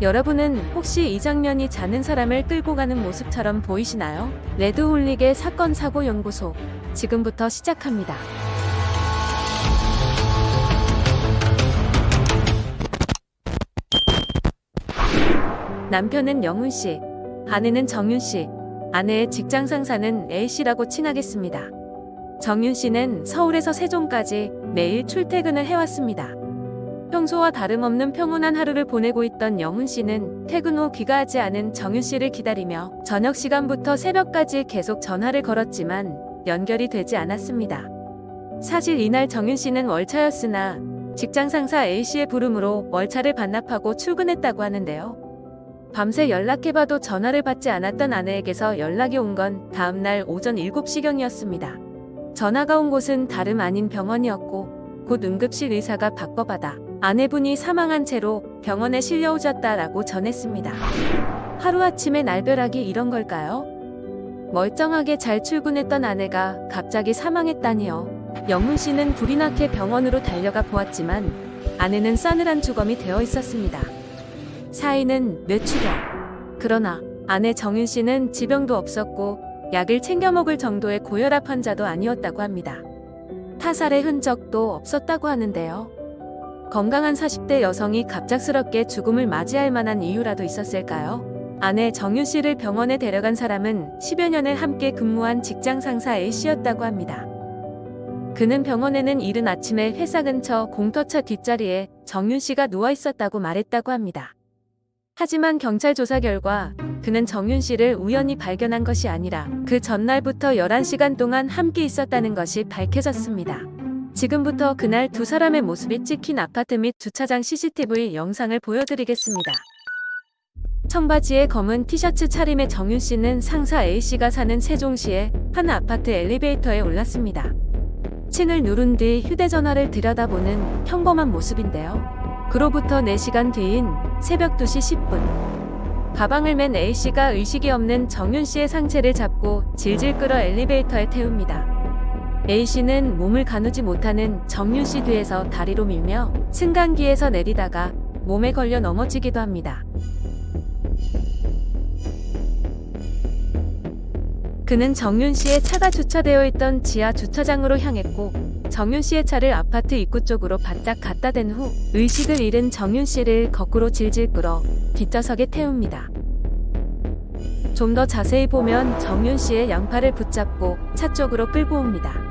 여러분은 혹시 이 장면이 자는 사람을 끌고 가는 모습처럼 보이시나요? 레드홀릭의 사건 사고 연구소 지금부터 시작합니다. 남편은 영훈 씨, 아내는 정윤 씨, 아내의 직장 상사는 A 씨라고 칭하겠습니다. 정윤 씨는 서울에서 세종까지 매일 출퇴근을 해왔습니다. 평소와 다름없는 평온한 하루를 보내고 있던 영훈 씨는 퇴근 후 귀가하지 않은 정윤 씨를 기다리며 저녁 시간부터 새벽까지 계속 전화를 걸었지만 연결이 되지 않았습니다. 사실 이날 정윤 씨는 월차였으나 직장 상사 A 씨의 부름으로 월차를 반납하고 출근했다고 하는데요. 밤새 연락해봐도 전화를 받지 않았던 아내에게서 연락이 온 건 다음날 오전 7시경이었습니다. 전화가 온 곳은 다름 아닌 병원이었고 곧 응급실 의사가 바꿔받아 아내분이 사망한 채로 병원에 실려오셨다라고 전했습니다. 하루아침에 날벼락이 이런 걸까요? 멀쩡하게 잘 출근했던 아내가 갑자기 사망했다니요. 영문 씨는 불이 나게 병원으로 달려가 보았지만 아내는 싸늘한 주검이 되어 있었습니다. 사인은 뇌출혈. 그러나 아내 정윤 씨는 지병도 없었고 약을 챙겨 먹을 정도의 고혈압 환자도 아니었다고 합니다. 타살의 흔적도 없었다고 하는데요. 건강한 40대 여성이 갑작스럽게 죽음을 맞이할 만한 이유라도 있었을까요? 아내 정윤 씨를 병원에 데려간 사람은 10여 년을 함께 근무한 직장 상사 A 씨였다고 합니다. 그는 병원에는 이른 아침에 회사 근처 공터차 뒷자리에 정윤 씨가 누워 있었다고 말했다고 합니다. 하지만 경찰 조사 결과 그는 정윤 씨를 우연히 발견한 것이 아니라 그 전날부터 11시간 동안 함께 있었다는 것이 밝혀졌습니다. 지금부터 그날 두 사람의 모습이 찍힌 아파트 및 주차장 CCTV 영상을 보여드리겠습니다. 청바지에 검은 티셔츠 차림의 정윤 씨는 상사 A 씨가 사는 세종시의 한 아파트 엘리베이터에 올랐습니다. 층을 누른 뒤 휴대전화를 들여다보는 평범한 모습인데요. 그로부터 4시간 뒤인 새벽 2시 10분. 가방을 맨 A씨가 의식이 없는 정윤 씨의 상체를 잡고 질질 끌어 엘리베이터에 태웁니다. A씨는 몸을 가누지 못하는 정윤 씨 뒤에서 다리로 밀며 승강기에서 내리다가 몸에 걸려 넘어지기도 합니다. 그는 정윤 씨의 차가 주차되어 있던 지하 주차장으로 향했고 정윤 씨의 차를 아파트 입구 쪽으로 바짝 갖다 댄 후 의식을 잃은 정윤 씨를 거꾸로 질질 끌어 뒷좌석에 태웁니다. 좀 더 자세히 보면 정윤 씨의 양팔을 붙잡고 차 쪽으로 끌고 옵니다.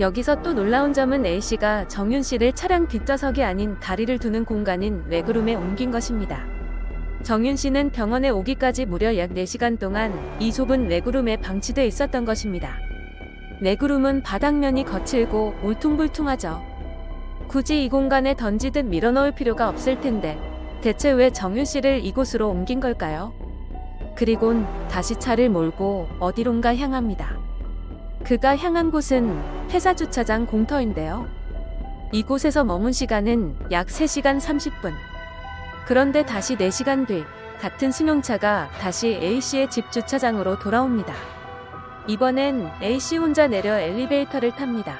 여기서 또 놀라운 점은 A씨가 정윤 씨를 차량 뒷좌석이 아닌 다리를 두는 공간인 레그룸에 옮긴 것입니다. 정윤 씨는 병원에 오기까지 무려 약 4시간 동안 이 좁은 레그룸에 방치돼 있었던 것입니다. 레그룸은 바닥면이 거칠고 울퉁불퉁하죠. 굳이 이 공간에 던지듯 밀어넣을 필요가 없을 텐데 대체 왜 정윤 씨를 이곳으로 옮긴 걸까요? 그리곤 다시 차를 몰고 어디론가 향합니다. 그가 향한 곳은 회사 주차장 공터인데요. 이곳에서 머문 시간은 약 3시간 30분. 그런데 다시 4시간 뒤 같은 승용차가 다시 A씨의 집 주차장으로 돌아옵니다. 이번엔 A씨 혼자 내려 엘리베이터를 탑니다.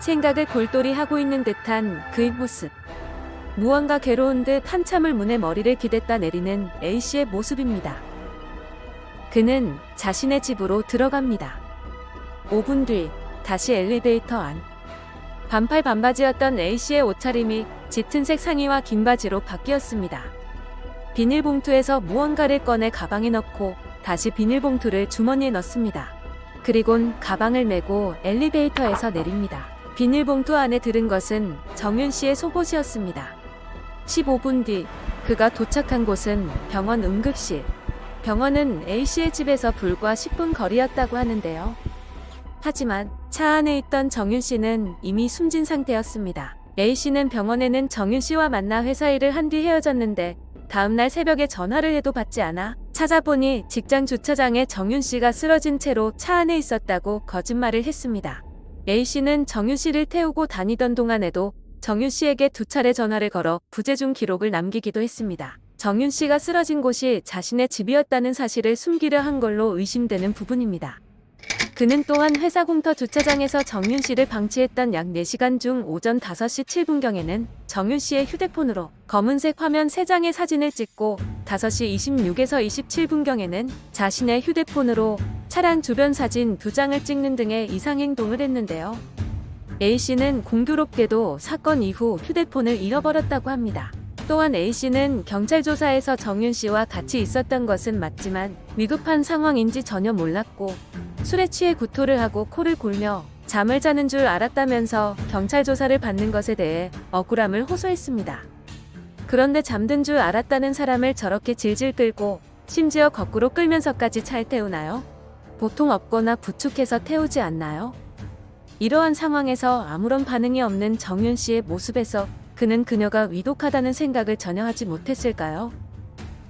생각을 골똘히 하고 있는 듯한 그의 모습. 무언가 괴로운 듯 한참을 문에 머리를 기댔다 내리는 A씨의 모습입니다. 그는 자신의 집으로 들어갑니다. 5분 뒤 다시 엘리베이터 안. 반팔 반바지였던 A씨의 옷차림이 짙은색 상의와 긴 바지로 바뀌었습니다. 비닐봉투에서 무언가를 꺼내 가방에 넣고 다시 비닐봉투를 주머니에 넣습니다. 그리곤 가방을 메고 엘리베이터에서 내립니다. 비닐봉투 안에 들은 것은 정윤 씨의 속옷이었습니다. 15분 뒤 그가 도착한 곳은 병원 응급실. 병원은 A씨의 집에서 불과 10분 거리였다고 하는데요. 하지만 차 안에 있던 정윤 씨는 이미 숨진 상태였습니다. A씨는 병원에는 정윤 씨와 만나 회사 일을 한 뒤 헤어졌는데 다음날 새벽에 전화를 해도 받지 않아 찾아보니 직장 주차장에 정윤 씨가 쓰러진 채로 차 안에 있었다고 거짓말을 했습니다. A씨는 정윤 씨를 태우고 다니던 동안에도 정윤 씨에게 두 차례 전화를 걸어 부재중 기록을 남기기도 했습니다. 정윤 씨가 쓰러진 곳이 자신의 집이었다는 사실을 숨기려 한 걸로 의심되는 부분입니다. 그는 또한 회사 공터 주차장에서 정윤 씨를 방치했던 약 4시간 중 오전 5시 7분경에는 정윤 씨의 휴대폰으로 검은색 화면 3장의 사진을 찍고 5시 26에서 27분경에는 자신의 휴대폰으로 차량 주변 사진 2장을 찍는 등의 이상 행동을 했는데요. A씨는 공교롭게도 사건 이후 휴대폰을 잃어버렸다고 합니다. 또한 A씨는 경찰 조사에서 정윤 씨와 같이 있었던 것은 맞지만 위급한 상황인지 전혀 몰랐고 술에 취해 구토를 하고 코를 골며 잠을 자는 줄 알았다면서 경찰 조사를 받는 것에 대해 억울함을 호소했습니다. 그런데 잠든 줄 알았다는 사람을 저렇게 질질 끌고 심지어 거꾸로 끌면서까지 차에 태우나요? 보통 없거나 부축해서 태우지 않나요? 이러한 상황에서 아무런 반응이 없는 정윤 씨의 모습에서 그는 그녀가 위독하다는 생각을 전혀 하지 못했을까요?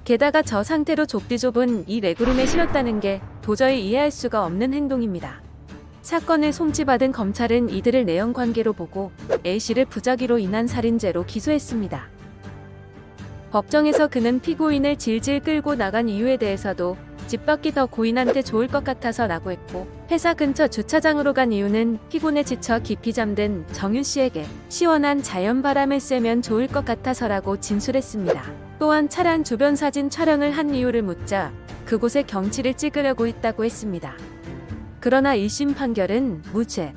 게다가 저 상태로 좁디 좁은 이 레그룸에 실었다는 게 도저히 이해할 수가 없는 행동입니다. 사건을 송치받은 검찰은 이들을 내연 관계로 보고 A씨를 부작위로 인한 살인죄로 기소했습니다. 법정에서 그는 피고인을 질질 끌고 나간 이유에 대해서도 집 밖이 더 고인한테 좋을 것 같아서 라고 했고 회사 근처 주차장으로 간 이유는 피곤에 지쳐 깊이 잠든 정윤 씨에게 시원한 자연바람을 쐬면 좋을 것 같아서라고 진술했습니다. 또한 차량 주변 사진 촬영을 한 이유를 묻자 그곳에 경치를 찍으려고 했다고 했습니다. 그러나 1심 판결은 무죄.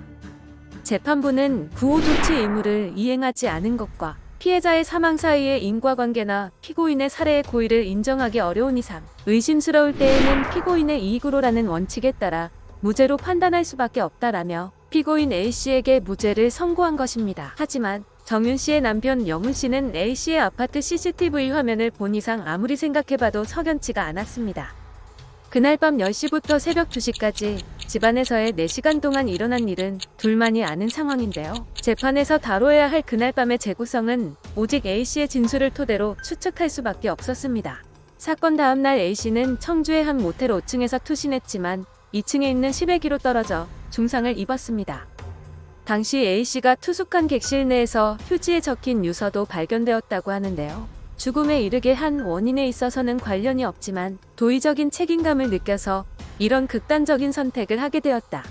재판부는 구호 조치 의무를 이행하지 않은 것과 피해자의 사망 사이의 인과관계나 피고인의 살해의 고의를 인정하기 어려운 이상 의심스러울 때에는 피고인의 이익으로라는 원칙에 따라 무죄로 판단할 수밖에 없다라며 피고인 A씨에게 무죄를 선고한 것입니다. 하지만 정윤 씨의 남편 영훈 씨는 A씨의 아파트 CCTV 화면을 본 이상 아무리 생각해봐도 석연치가 않았습니다. 그날 밤 10시부터 새벽 2시까지 집안에서의 4시간 동안 일어난 일은 둘만이 아는 상황인데요. 재판에서 다뤄야 할 그날 밤의 재구성은 오직 A씨의 진술을 토대로 추측할 수밖에 없었습니다. 사건 다음 날 A씨는 청주의 한 모텔 5층에서 투신했지만 2층에 있는 10회기로 떨어져 중상을 입었습니다. 당시 A씨가 투숙한 객실 내에서 휴지에 적힌 유서도 발견되었다고 하는데요. 죽음에 이르게 한 원인에 있어서는 관련이 없지만 도의적인 책임감을 느껴서 이런 극단적인 선택을 하게 되었다.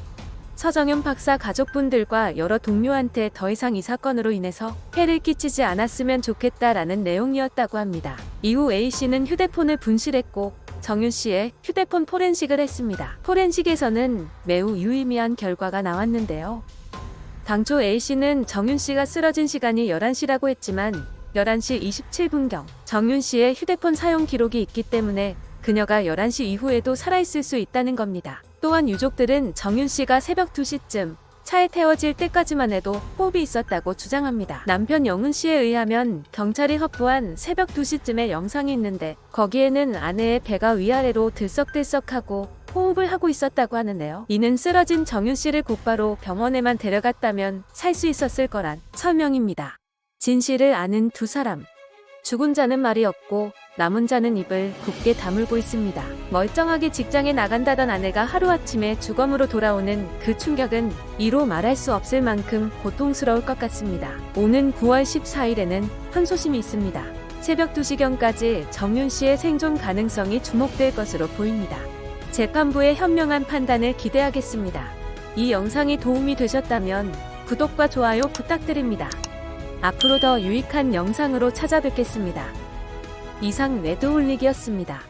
서정현 박사 가족분들과 여러 동료한테 더 이상 이 사건으로 인해서 해를 끼치지 않았으면 좋겠다라는 내용이었다고 합니다. 이후 A씨는 휴대폰을 분실했고 정윤 씨의 휴대폰 포렌식을 했습니다. 포렌식에서는 매우 유의미한 결과가 나왔는데요. 당초 A씨는 정윤 씨가 쓰러진 시간이 11시라고 했지만 11시 27분경 정윤 씨의 휴대폰 사용 기록이 있기 때문에 그녀가 11시 이후에도 살아있을 수 있다는 겁니다. 또한 유족들은 정윤 씨가 새벽 2시쯤 차에 태워질 때까지만 해도 호흡이 있었다고 주장합니다. 남편 영훈 씨에 의하면 경찰이 확보한 새벽 2시쯤의 영상이 있는데 거기에는 아내의 배가 위아래로 들썩들썩하고 호흡을 하고 있었다고 하는데요. 이는 쓰러진 정윤 씨를 곧바로 병원에만 데려갔다면 살 수 있었을 거란 설명입니다. 진실을 아는 두 사람. 죽은 자는 말이 없고 남은 자는 입을 굳게 다물고 있습니다. 멀쩡하게 직장에 나간다던 아내가 하루아침에 주검으로 돌아오는 그 충격은 이로 말할 수 없을 만큼 고통스러울 것 같습니다. 오는 9월 14일에는 항소심이 있습니다. 새벽 2시경까지 정윤 씨의 생존 가능성이 주목될 것으로 보입니다. 재판부의 현명한 판단을 기대하겠습니다. 이 영상이 도움이 되셨다면 구독과 좋아요 부탁드립니다. 앞으로 더 유익한 영상으로 찾아뵙겠습니다. 이상 레드홀릭이었습니다.